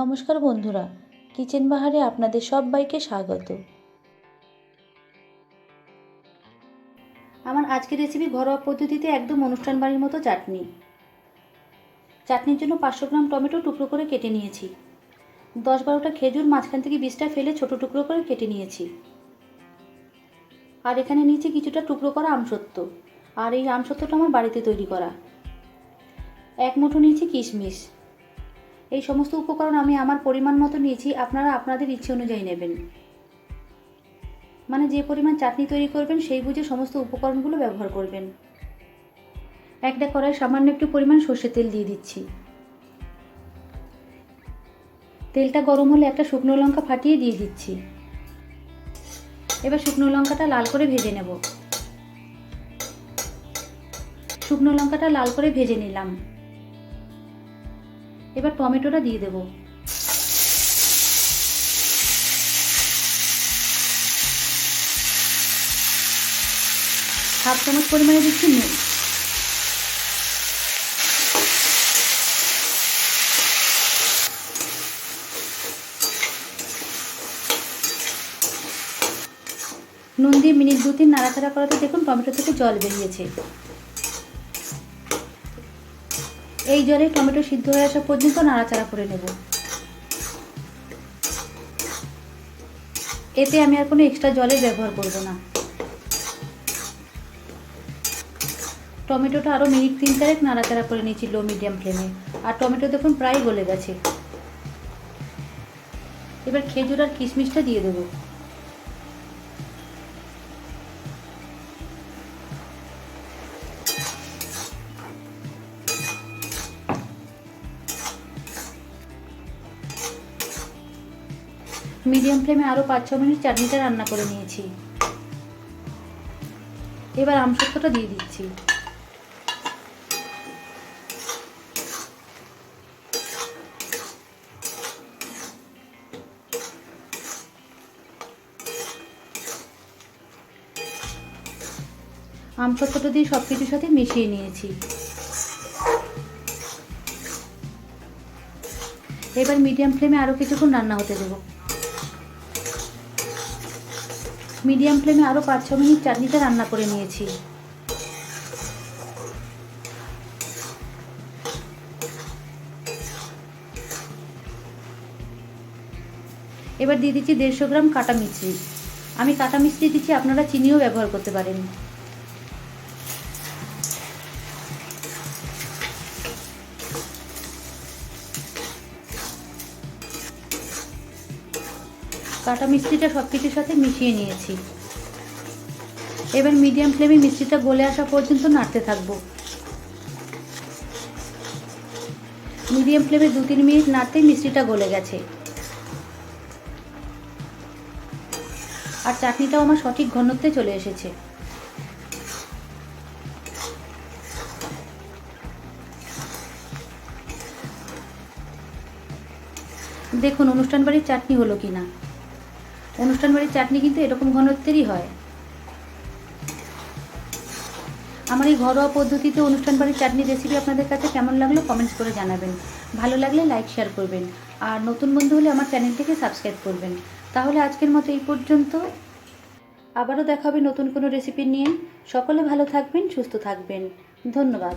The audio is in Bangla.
নমস্কার বন্ধুরা, কিচেন বাহারে আপনাদের সবাইকে স্বাগত। আমার আজকের রেসিপি ঘরোয়া পদ্ধতিতে একদম অনুষ্ঠান বাড়ির মতো চাটনি। চাটনির জন্য পাঁচশো গ্রাম টমেটো টুকরো করে কেটে নিয়েছি। দশ বারোটা খেজুর মাঝখান থেকে বীজটা ফেলে ছোট টুকরো করে কেটে নিয়েছি। আর এখানে নিয়েছি কিছুটা টুকরো করা আমসত্ত্ব। আর এই আমসত্ত্বটা আমার বাড়িতে তৈরি করা। এক মুঠো নিয়েছি কিশমিশ। এই সমস্ত উপকরণ আমি আমার পরিমাণ মতো নিয়েছি, আপনারা আপনাদের ইচ্ছে অনুযায়ী নেবেন। মানে যে পরিমাণ চাটনি তৈরি করবেন, সেই বুঝে সমস্ত উপকরণগুলো ব্যবহার করবেন। একটা কড়াই সামান্য একটু পরিমাণ সর্ষের তেল দিয়ে দিচ্ছি। তেলটা গরম হলে একটা শুকনো লঙ্কা ফাটিয়ে দিয়ে দিচ্ছি। এবার শুকনো লঙ্কাটা লাল করে ভেজে নেব। শুকনো লঙ্কাটা লাল করে ভেজে নিলাম। এবার টমেটোটা দিয়ে দেব। হাফ চামচ পরিমাণে দিচ্ছি নুন। নুন দিয়ে মিনিট দু তিন নাড়াচাড়া করাতে দেখুন টমেটো থেকে জল বেরিয়েছে। এই জলে টমেটো সিদ্ধ হয়ে আসা পর্যন্ত নাড়াচাড়া করে নেব। এতে আমি আর কোনো এক্সট্রা জলের ব্যবহার করব না। টমেটোটা আরও মিনিট তিন চারেক নাড়াচাড়া করে নিয়েছি লো মিডিয়াম ফ্লেমে আর টমেটো দেখুন প্রায় গলে গেছে। এবার খেজুর আর কিশমিশটা দিয়ে দেবো। মিডিয়াম ফ্লেমে আরও পাঁচ, ছ মিনিট চাটনিটা রান্না করে নিয়েছি। এবার আমসত্ত্বটা দিয়ে দিচ্ছি। আমসত্ত্বটা দিয়ে সব কিছুর সাথে মিশিয়ে নিয়েছি। এবার মিডিয়াম ফ্লেমে আরও কিছুক্ষণ রান্না হতে দেবো। মিডিয়াম ফ্লেমে আরও পাঁচ ছ মিনিট চাটনিটা রান্না করে নিয়েছি। এবার দিয়ে দিচ্ছি দেড়শো গ্রাম কাটা মিশ্রি আমি কাটা মিশ্রি দিচ্ছি, আপনারা চিনিও ব্যবহার করতে পারেন। কাটা মিষ্টিটা সব কিছুর সাথে মিশিয়ে নিয়েছি। এবার মিডিয়াম ফ্লেমে মিষ্টিটা গলে আসা পর্যন্ত নাড়তে থাকব। মিডিয়াম ফ্লেমে দু তিন মিনিট নাড়তেই মিষ্টিটা গলে গেছে। আর চাটনিটাও আমার সঠিক ঘনত্বে চলে এসেছে। দেখুন, অনুষ্ঠান বাড়ির চাটনি হলো কি না অনুষ্ঠান বাড়ির চাটনি কিন্তু এরকম ঘনত্বেরই হয়। আমার এই ঘরোয়া পদ্ধতিতে অনুষ্ঠান বাড়ির চাটনি রেসিপি আপনাদের কাছে কেমন লাগল কমেন্টস করে জানাবেন। ভালো লাগলে লাইক শেয়ার করবেন। আর নতুন বন্ধু হলে আমার চ্যানেলটিকে সাবস্ক্রাইব করবেন। তাহলে আজকের মতো এই পর্যন্ত। আবারও দেখা হবে নতুন কোনো রেসিপি নিয়ে। সকলে ভালো থাকবেন, সুস্থ থাকবেন। ধন্যবাদ।